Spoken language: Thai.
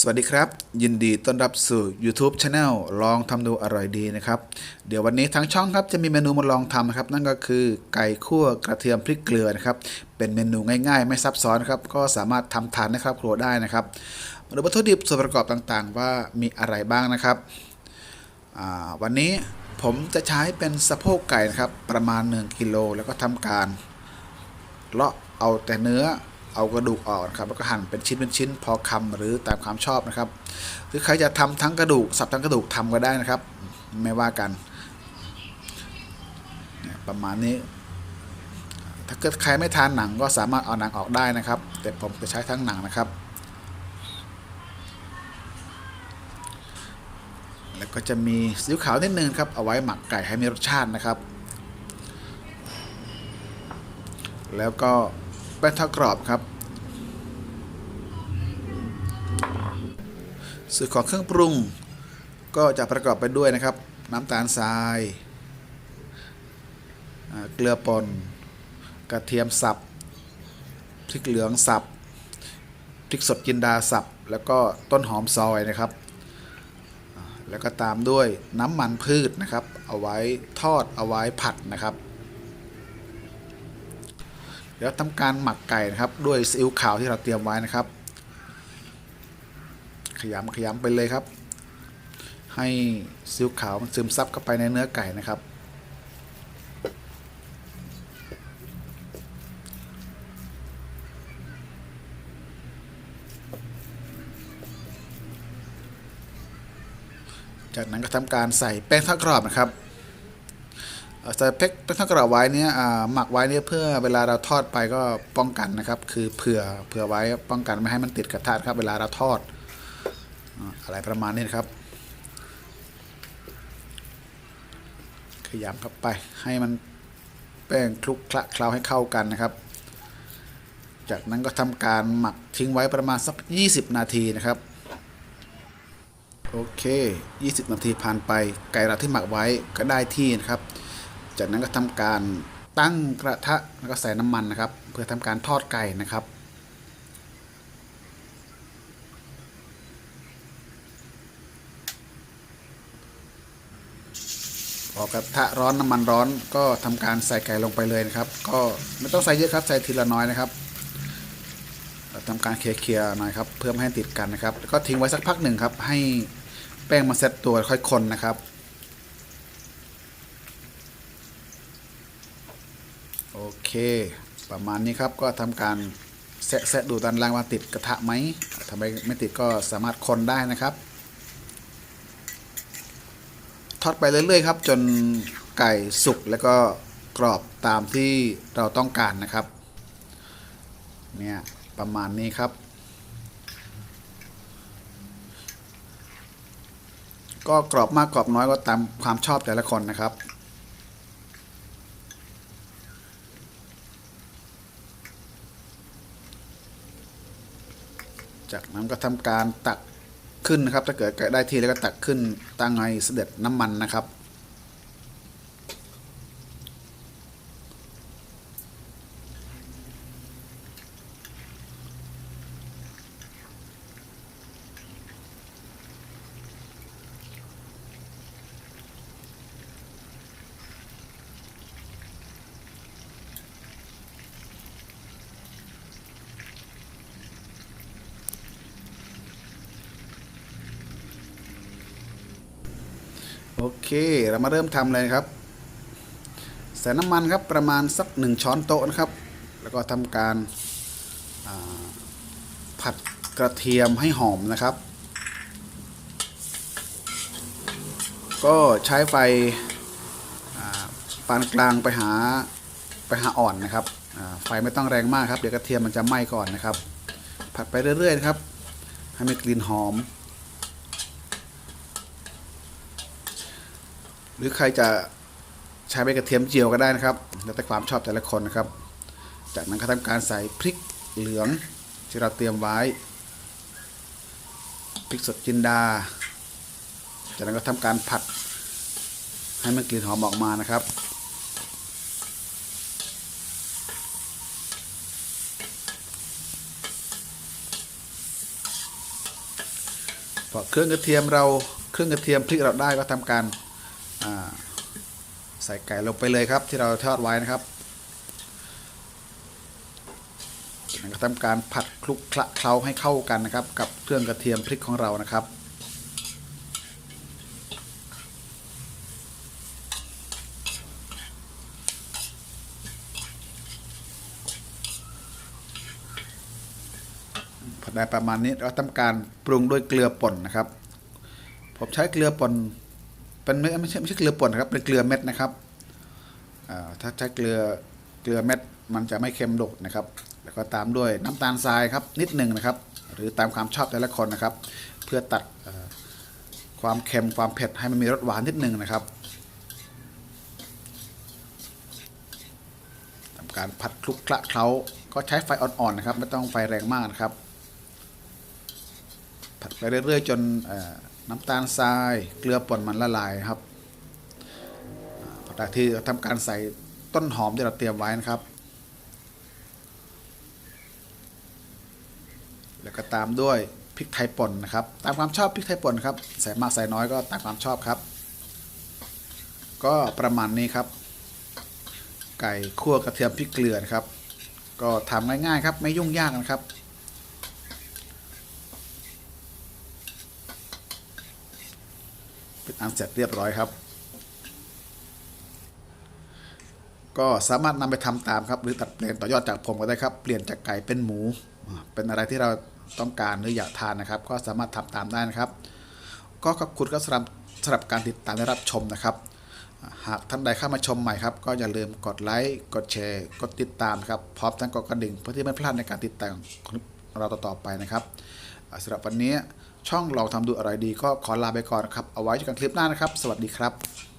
สวัสดีครับ ยินดีต้อนรับสู่ YouTube Channel ลองทำดูอร่อยดีนะครับ เดี๋ยววันนี้ทางช่องครับจะมีเมนูมาลองทำนะครับ นั่นก็คือไก่คั่วกระเทียมพริกเกลือนะครับ เป็นเมนูง่ายๆ ไม่ซับซ้อนครับ ก็สามารถทำทานในครอบครัวได้นะครับมาดูวัตถุดิบส่วนประกอบต่างๆ ว่ามีอะไรบ้างนะครับ วันนี้ผมจะใช้เป็นสะโพกไก่นะครับประมาณ 1กิโลแล้วก็ทำการเลาะเอาแต่เนื้อ เอากระดูกออกนะครับแล้วก็หั่นเป็นชิ้นเป็นชิ้น พอคำหรือตามความชอบนะครับ หรือใครจะทำทั้งกระดูกสับทั้งกระดูกทำก็ได้นะครับ ไม่ว่ากัน ประมาณนี้ ถ้าเกิดใครไม่ทานหนังก็สามารถเอาหนังออกได้นะครับ แต่ผมจะใช้ทั้งหนังนะครับ แล้วก็จะมีซีอิ๊วขาวนิดนึงครับเอาไว้หมักไก่ให้มีรสชาตินะครับ แล้วก็ แป้งทอดกรอบครับส่วนของเครื่องปรุง ก็จะประกอบไปด้วยนะครับ น้ำตาลทรายเกลือป่นกระเทียมสับพริกเหลืองสับพริกสดจินดาสับแล้วก็ต้นหอมซอยนะครับ แล้วก็ตามด้วยน้ำมันพืชนะครับ เอาไว้ทอดเอาไว้ผัดนะครับ ดี๋ยวทำการหมักไก่นะครับ ด้วยซีอิ๊วขาวที่เราเตรียมไว้นะครับ ขยำขยำไปเลยครับ ให้ซีอิ๊วขาวมันซึมซับเข้าไปในเนื้อไก่นะครับจากนั้นก็ทำการใส่แป้งทอดกรอบนะครับ ใส่เพ็กเป็นทั้งกระไว้เนี่ยหมักไว้เนี่ยเพื่อเวลาเราทอดไปก็ป้องกันนะครับ คือเผื่อเผื่อไว้ป้องกันไม่ให้มันติดกระทะครับ เวลาเราทอดอะไรประมาณนี้นครับ ขยำเข้าไปให้มันแป้งคลุกคละเคล้าให้เข้ากันนะครับ จากนั้นก็ทำการหมักทิ้งไว้ประมาณสัก 20 นาทีนะครับโอเค 20 นาทีผ่านไปไก่เราที่หมักไว้ก็ได้ที่นะครับ จากนั้นก็ทำการตั้งกระทะแล้วก็ใส่น้ำมันนะครับ เพื่อทำการทอดไก่นะครับพอกระทะร้อนน้ำมันร้อนก็ทำการใส่ไก่ลงไปเลยนะครับ ก็ไม่ต้องใส่เยอะครับใส่ทีละน้อยนะครับทำการเคลียร์ๆหน่อยครับเพื่อไม่ให้ติดกันนะครับแล้วก็ทิ้งไว้สักพักหนึ่งครับ ให้แป้งมาเซ็ตตัวค่อยคนนะครับ โอเค ประมาณนี้ครับก็ทำการแซะดูด้านล่างว่าติดกระทะไหมถ้าไมไม่ติดก็สามารถคนได้นะครับ ทอดไปเรื่อยๆครับ จนไก่สุกแล้วก็กรอบตามที่เราต้องการนะครับ เนี่ยประมาณนี้ครับ ก็กรอบมากกรอบน้อยก็ตามความชอบแต่ละคนนะครับ จากนั้นก็ทำการตักขึ้นนะครับ ถ้าเกิดได้ที่แล้วก็ตักขึ้นตั้งไงเสด็จน้ำมันนะครับ เค เรามาเริ่มทำเลยครับใส่น้ำมันครับประมาณสักหนึ่งช้อนโต๊ะนะครับ แล้วก็ทำการาผัดกระเทียมให้หอมนะครับ ก็ใช้ไฟาปานกลางไปหาไปหาอ่อนนะครับไฟไม่ต้องแรงมากครับ เดี๋ยวกระเทียมมันจะไหม้ก่อนนะครับ ผัดไปเรื่อยๆครับ ให้มีกลิ่นหอม หรือใครจะใช้ใบกระเทียมเจียวก็ได้นะครับแล้วแต่ความชอบแต่ละคนนะครับ จากนั้นก็ทำการใส่พริกเหลืองที่เราเตรียมไว้พริกสดจินดา จากนั้นก็ทำการผัดให้มันกลิ่นหอมออกมานะครับพอเครื่องกระเทียมเราเครื่องกระเทียมพริกเราได้ก็ทำการ ใส่ไก่ลงไปเลยครับที่เราทอดไว้นะครับแล้วก็ทำการผัดคลุกคละเคล้าให้เข้ากันนะครับ กับเครื่องกระเทียมพริกของเรานะครับพอได้ประมาณนี้เราทำการปรุงด้วยเกลือป่นนะครับ ผมใช้เกลือป่น เป็นไม่ไม่ใช่ไม่ใช่เกลือป่นนะครับ เป็นเกลือเม็ดนะครับถ้าใช้เกลือเกลือเม็ดมันจะไม่เค็มโดดนะครับ แล้วก็ตามด้วยน้ำตาลทรายครับนิดหนึ่งนะครับ หรือตามความชอบแต่ละคนนะครับ เพื่อตัดความเค็มความเผ็ดให้มันมีรสหวานนิดหนึ่งนะครับทำการผัดคลุกคละเคล้าก็ใช้ไฟอ่อนๆนะครับ ไม่ต้องไฟแรงมากนะครับ ผัดไปเรื่อยๆจนอ น้ำตาลทราย เกลือป่นมันละลายครับอ่าพอได้ที่ทำการใส่ต้นหอมที่เราเตรียมไว้นะครับ แล้วก็ตามด้วยพริกไทยป่นนะครับ ตามความชอบพริกไทยป่นครับ ใส่มากใส่น้อยก็ตามความชอบครับ ก็ประมาณนี้ครับ ไก่คั่วกระเทียมพริกเกลือนะครับ ก็ทำง่ายๆครับไม่ยุ่งยากนะครับ เป็น อันเสร็จเรียบร้อยครับ ก็สามารถนำไปทำตามครับ หรือตัดเปลี่ยนต่อยอดจากผมก็ได้ครับ เปลี่ยนจากไก่เป็นหมู เป็นอะไรที่เราต้องการหรืออยากทานนะครับ ก็สามารถทำตามได้นะครับ ก็ขอบคุณก็สำหรับสำหรับการติดตามและรับชมนะครับหากท่านใดเข้ามาชมใหม่ครับ ก็อย่าลืมกดไลค์กดแชร์ กดติดตามครับพร้อมทั้งกดกระดิ่งเพื่อที่ไม่พลาดในการติดตามของเราต่อๆไปนะครับสำหรับวันนี้ ช่องเราทำดูอะไรดีก็ขอลาไปก่อนครับ เอาไว้เจอกันคลิปหน้านะครับ สวัสดีครับ